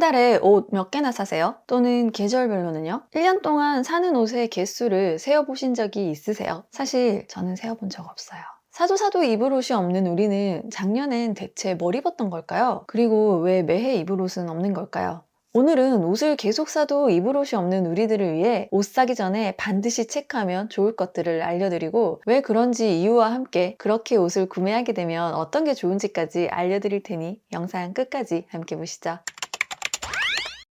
달에 옷 몇 개나 사세요? 또는 계절별로는요? 1년 동안 사는 옷의 개수를 세어보신 적이 있으세요? 사실 저는 세어본 적 없어요. 사도 사도 입을 옷이 없는 우리는 작년엔 대체 뭘 입었던 걸까요? 그리고 왜 매해 입을 옷은 없는 걸까요? 오늘은 옷을 계속 사도 입을 옷이 없는 우리들을 위해 옷 사기 전에 반드시 체크하면 좋을 것들을 알려드리고 왜 그런지 이유와 함께 그렇게 옷을 구매하게 되면 어떤 게 좋은지까지 알려드릴 테니 영상 끝까지 함께 보시죠.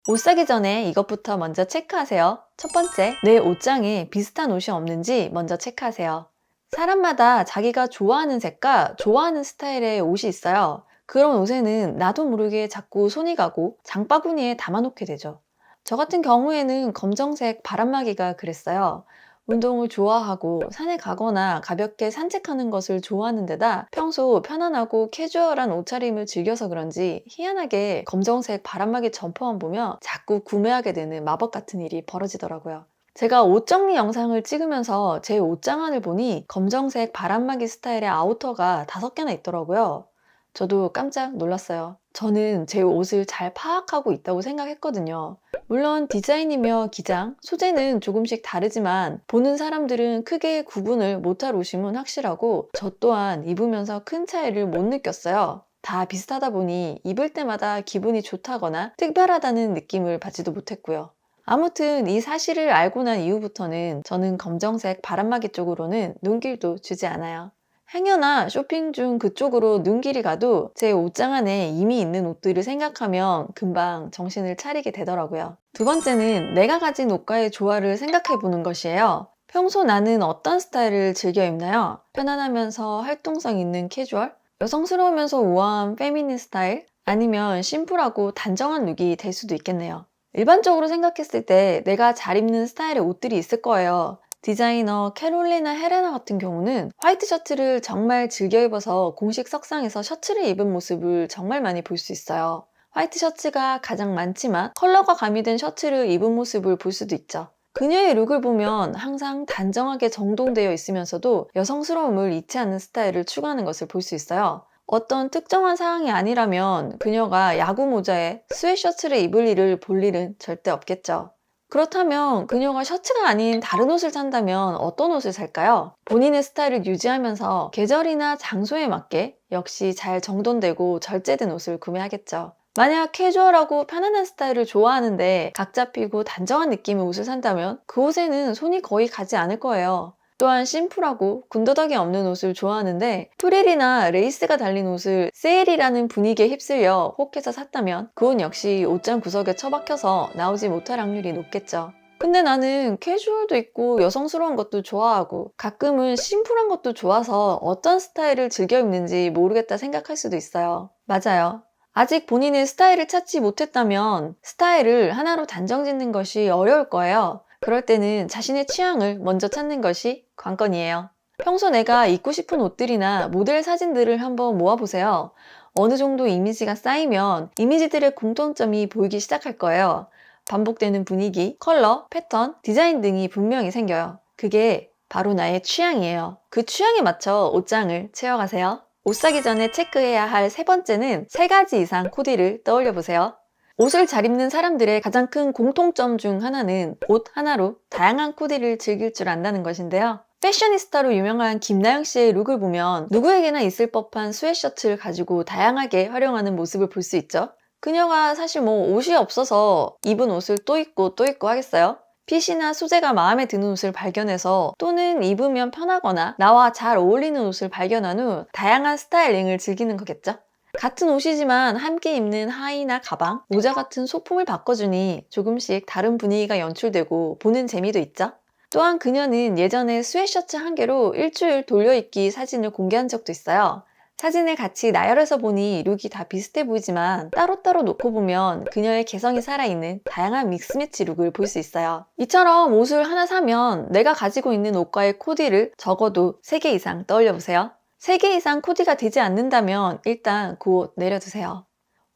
옷 사기 전에 이것부터 먼저 체크하세요. 첫 번째, 내 옷장에 비슷한 옷이 없는지 먼저 체크하세요. 사람마다 자기가 좋아하는 색과 좋아하는 스타일의 옷이 있어요. 그런 옷에는 나도 모르게 자꾸 손이 가고 장바구니에 담아놓게 되죠. 저 같은 경우에는 검정색 바람막이가 그랬어요. 운동을 좋아하고 산에 가거나 가볍게 산책하는 것을 좋아하는 데다 평소 편안하고 캐주얼한 옷차림을 즐겨서 그런지 희한하게 검정색 바람막이 점퍼만 보면 자꾸 구매하게 되는 마법 같은 일이 벌어지더라고요. 제가 옷 정리 영상을 찍으면서 제 옷장안을 보니 검정색 바람막이 스타일의 아우터가 다섯 개나 있더라고요. 저도 깜짝 놀랐어요. 저는 제 옷을 잘 파악하고 있다고 생각했거든요. 물론 디자인이며 기장, 소재는 조금씩 다르지만 보는 사람들은 크게 구분을 못할 옷임은 확실하고 저 또한 입으면서 큰 차이를 못 느꼈어요. 다 비슷하다 보니 입을 때마다 기분이 좋다거나 특별하다는 느낌을 받지도 못했고요. 아무튼 이 사실을 알고 난 이후부터는 저는 검정색 바람막이 쪽으로는 눈길도 주지 않아요. 행여나 쇼핑 중 그쪽으로 눈길이 가도 제 옷장 안에 이미 있는 옷들을 생각하면 금방 정신을 차리게 되더라고요. 두 번째는 내가 가진 옷과의 조화를 생각해 보는 것이에요. 평소 나는 어떤 스타일을 즐겨 입나요? 편안하면서 활동성 있는 캐주얼? 여성스러우면서 우아한 페미닌 스타일? 아니면 심플하고 단정한 룩이 될 수도 있겠네요. 일반적으로 생각했을 때 내가 잘 입는 스타일의 옷들이 있을 거예요. 디자이너 캐롤리나 헤레나 같은 경우는 화이트 셔츠를 정말 즐겨 입어서 공식 석상에서 셔츠를 입은 모습을 정말 많이 볼 수 있어요. 화이트 셔츠가 가장 많지만 컬러가 가미된 셔츠를 입은 모습을 볼 수도 있죠. 그녀의 룩을 보면 항상 단정하게 정돈되어 있으면서도 여성스러움을 잃지 않는 스타일을 추구하는 것을 볼 수 있어요. 어떤 특정한 상황이 아니라면 그녀가 야구 모자에 스웨셔츠를 입을 일을 볼 일은 절대 없겠죠. 그렇다면 그녀가 셔츠가 아닌 다른 옷을 산다면 어떤 옷을 살까요? 본인의 스타일을 유지하면서 계절이나 장소에 맞게 역시 잘 정돈되고 절제된 옷을 구매하겠죠. 만약 캐주얼하고 편안한 스타일을 좋아하는데 각 잡히고 단정한 느낌의 옷을 산다면 그 옷에는 손이 거의 가지 않을 거예요. 또한 심플하고 군더더기 없는 옷을 좋아하는데 프릴이나 레이스가 달린 옷을 세일이라는 분위기에 휩쓸려 혹해서 샀다면 그 옷 역시 옷장 구석에 처박혀서 나오지 못할 확률이 높겠죠. 근데 나는 캐주얼도 있고 여성스러운 것도 좋아하고 가끔은 심플한 것도 좋아서 어떤 스타일을 즐겨 입는지 모르겠다 생각할 수도 있어요. 맞아요. 아직 본인의 스타일을 찾지 못했다면 스타일을 하나로 단정 짓는 것이 어려울 거예요. 그럴 때는 자신의 취향을 먼저 찾는 것이 관건이에요. 평소 내가 입고 싶은 옷들이나 모델 사진들을 한번 모아보세요. 어느 정도 이미지가 쌓이면 이미지들의 공통점이 보이기 시작할 거예요. 반복되는 분위기, 컬러, 패턴, 디자인 등이 분명히 생겨요. 그게 바로 나의 취향이에요. 그 취향에 맞춰 옷장을 채워가세요. 옷 사기 전에 체크해야 할 세 번째는 세 가지 이상 코디를 떠올려 보세요. 옷을 잘 입는 사람들의 가장 큰 공통점 중 하나는 옷 하나로 다양한 코디를 즐길 줄 안다는 것인데요. 패셔니스타로 유명한 김나영 씨의 룩을 보면 누구에게나 있을 법한 스웨셔츠를 가지고 다양하게 활용하는 모습을 볼 수 있죠. 그녀가 사실 뭐 옷이 없어서 입은 옷을 또 입고 또 입고 하겠어요? 핏이나 소재가 마음에 드는 옷을 발견해서 또는 입으면 편하거나 나와 잘 어울리는 옷을 발견한 후 다양한 스타일링을 즐기는 거겠죠? 같은 옷이지만 함께 입는 하의나 가방, 모자 같은 소품을 바꿔주니 조금씩 다른 분위기가 연출되고 보는 재미도 있죠. 또한 그녀는 예전에 스웨셔츠 한 개로 일주일 돌려입기 사진을 공개한 적도 있어요. 사진을 같이 나열해서 보니 룩이 다 비슷해 보이지만 따로따로 놓고 보면 그녀의 개성이 살아있는 다양한 믹스매치 룩을 볼 수 있어요. 이처럼 옷을 하나 사면 내가 가지고 있는 옷과의 코디를 적어도 3개 이상 떠올려 보세요. 3개 이상 코디가 되지 않는다면 일단 그 옷 내려두세요.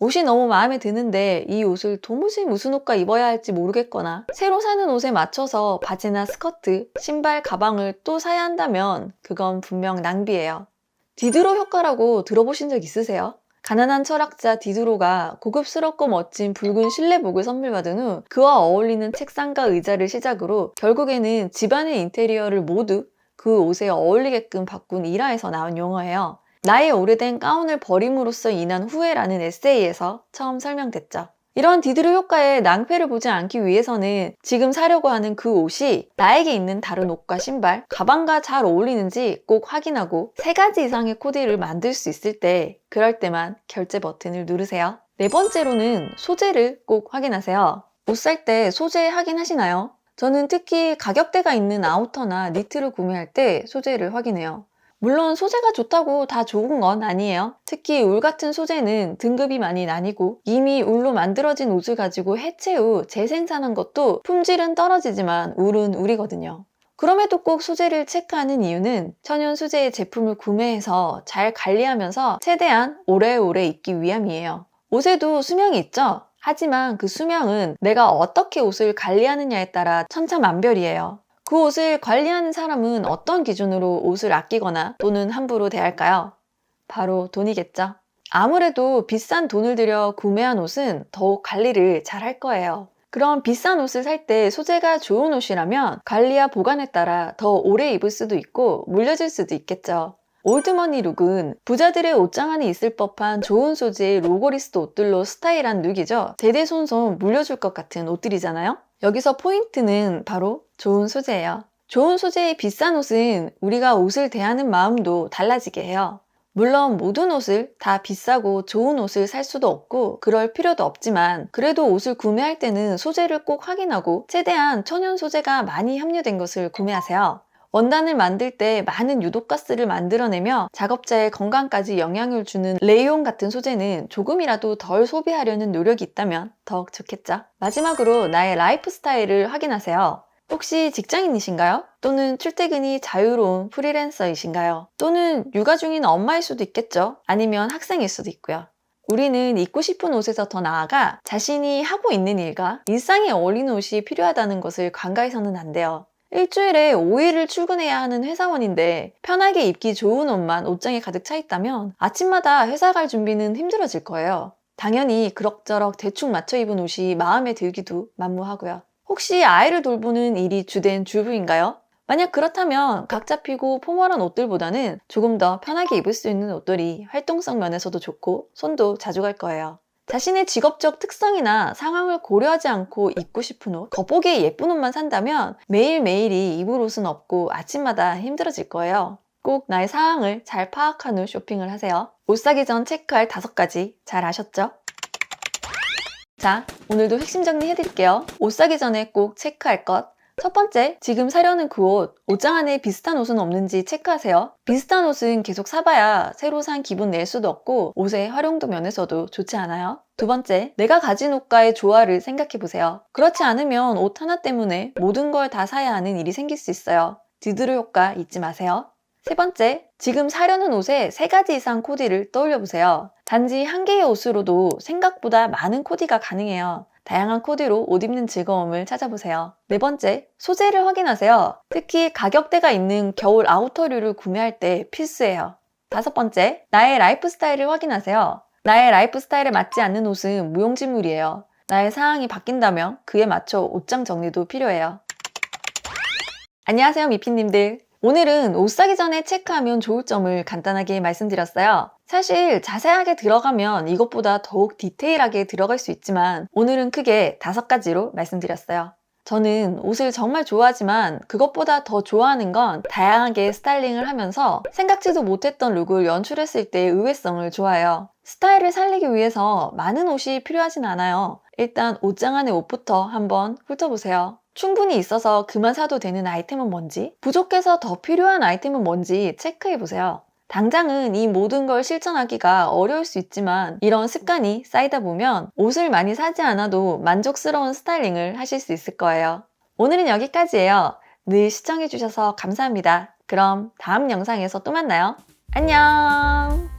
옷이 너무 마음에 드는데 이 옷을 도무지 무슨 옷과 입어야 할지 모르겠거나 새로 사는 옷에 맞춰서 바지나 스커트, 신발, 가방을 또 사야 한다면 그건 분명 낭비예요. 디드로 효과라고 들어보신 적 있으세요? 가난한 철학자 디드로가 고급스럽고 멋진 붉은 실내복을 선물받은 후 그와 어울리는 책상과 의자를 시작으로 결국에는 집안의 인테리어를 모두 그 옷에 어울리게끔 바꾼 일화에서 나온 용어예요. 나의 오래된 가운을 버림으로써 인한 후회라는 에세이에서 처음 설명됐죠. 이런 디드로 효과의 낭패를 보지 않기 위해서는 지금 사려고 하는 그 옷이 나에게 있는 다른 옷과 신발, 가방과 잘 어울리는지 꼭 확인하고 세 가지 이상의 코디를 만들 수 있을 때 그럴 때만 결제 버튼을 누르세요. 네 번째로는 소재를 꼭 확인하세요. 옷 살 때 소재 확인하시나요? 저는 특히 가격대가 있는 아우터나 니트를 구매할 때 소재를 확인해요. 물론 소재가 좋다고 다 좋은 건 아니에요. 특히 울 같은 소재는 등급이 많이 나뉘고 이미 울로 만들어진 옷을 가지고 해체 후 재생산한 것도 품질은 떨어지지만 울은 울이거든요. 그럼에도 꼭 소재를 체크하는 이유는 천연 소재의 제품을 구매해서 잘 관리하면서 최대한 오래오래 입기 위함이에요. 옷에도 수명이 있죠? 하지만 그 수명은 내가 어떻게 옷을 관리하느냐에 따라 천차만별이에요. 그 옷을 관리하는 사람은 어떤 기준으로 옷을 아끼거나 또는 함부로 대할까요? 바로 돈이겠죠. 아무래도 비싼 돈을 들여 구매한 옷은 더욱 관리를 잘 할 거예요. 그럼 비싼 옷을 살 때 소재가 좋은 옷이라면 관리와 보관에 따라 더 오래 입을 수도 있고 물려질 수도 있겠죠. 올드머니 룩은 부자들의 옷장 안에 있을 법한 좋은 소재의 로고리스트 옷들로 스타일한 룩이죠. 대대손손 물려줄 것 같은 옷들이잖아요. 여기서 포인트는 바로 좋은 소재예요. 좋은 소재의 비싼 옷은 우리가 옷을 대하는 마음도 달라지게 해요. 물론 모든 옷을 다 비싸고 좋은 옷을 살 수도 없고 그럴 필요도 없지만 그래도 옷을 구매할 때는 소재를 꼭 확인하고 최대한 천연 소재가 많이 함유된 것을 구매하세요. 원단을 만들 때 많은 유독가스를 만들어내며 작업자의 건강까지 영향을 주는 레이온 같은 소재는 조금이라도 덜 소비하려는 노력이 있다면 더욱 좋겠죠. 마지막으로 나의 라이프 스타일을 확인하세요. 혹시 직장인이신가요? 또는 출퇴근이 자유로운 프리랜서이신가요? 또는 육아 중인 엄마일 수도 있겠죠? 아니면 학생일 수도 있고요. 우리는 입고 싶은 옷에서 더 나아가 자신이 하고 있는 일과 일상에 어울리는 옷이 필요하다는 것을 간과해서는 안 돼요. 일주일에 5일을 출근해야 하는 회사원인데 편하게 입기 좋은 옷만 옷장에 가득 차 있다면 아침마다 회사 갈 준비는 힘들어질 거예요. 당연히 그럭저럭 대충 맞춰 입은 옷이 마음에 들기도 만무하고요. 혹시 아이를 돌보는 일이 주된 주부인가요? 만약 그렇다면 각 잡히고 포멀한 옷들보다는 조금 더 편하게 입을 수 있는 옷들이 활동성 면에서도 좋고 손도 자주 갈 거예요. 자신의 직업적 특성이나 상황을 고려하지 않고 입고 싶은 옷, 겉보기에 예쁜 옷만 산다면 매일매일이 입을 옷은 없고 아침마다 힘들어질 거예요. 꼭 나의 상황을 잘 파악한 후 쇼핑을 하세요. 옷 사기 전 체크할 다섯 가지 잘 아셨죠? 자, 오늘도 핵심 정리해드릴게요. 옷 사기 전에 꼭 체크할 것. 첫 번째, 지금 사려는 그 옷, 옷장 안에 비슷한 옷은 없는지 체크하세요. 비슷한 옷은 계속 사봐야 새로 산 기분 낼 수도 없고 옷의 활용도 면에서도 좋지 않아요. 두 번째, 내가 가진 옷과의 조화를 생각해 보세요. 그렇지 않으면 옷 하나 때문에 모든 걸 다 사야 하는 일이 생길 수 있어요. 디드로 효과 잊지 마세요. 세 번째, 지금 사려는 옷에 세 가지 이상 코디를 떠올려 보세요. 단지 한 개의 옷으로도 생각보다 많은 코디가 가능해요. 다양한 코디로 옷 입는 즐거움을 찾아보세요. 네 번째, 소재를 확인하세요. 특히 가격대가 있는 겨울 아우터류를 구매할 때 필수예요. 다섯 번째, 나의 라이프 스타일을 확인하세요. 나의 라이프 스타일에 맞지 않는 옷은 무용지물이에요. 나의 상황이 바뀐다면 그에 맞춰 옷장 정리도 필요해요. 안녕하세요, 미피님들. 오늘은 옷 사기 전에 체크하면 좋을 점을 간단하게 말씀드렸어요. 사실 자세하게 들어가면 이것보다 더욱 디테일하게 들어갈 수 있지만 오늘은 크게 다섯 가지로 말씀드렸어요. 저는 옷을 정말 좋아하지만 그것보다 더 좋아하는 건 다양하게 스타일링을 하면서 생각지도 못했던 룩을 연출했을 때의 의외성을 좋아해요. 스타일을 살리기 위해서 많은 옷이 필요하진 않아요. 일단 옷장 안의 옷부터 한번 훑어보세요. 충분히 있어서 그만 사도 되는 아이템은 뭔지, 부족해서 더 필요한 아이템은 뭔지 체크해 보세요. 당장은 이 모든 걸 실천하기가 어려울 수 있지만 이런 습관이 쌓이다 보면 옷을 많이 사지 않아도 만족스러운 스타일링을 하실 수 있을 거예요. 오늘은 여기까지예요. 늘 시청해주셔서 감사합니다. 그럼 다음 영상에서 또 만나요. 안녕!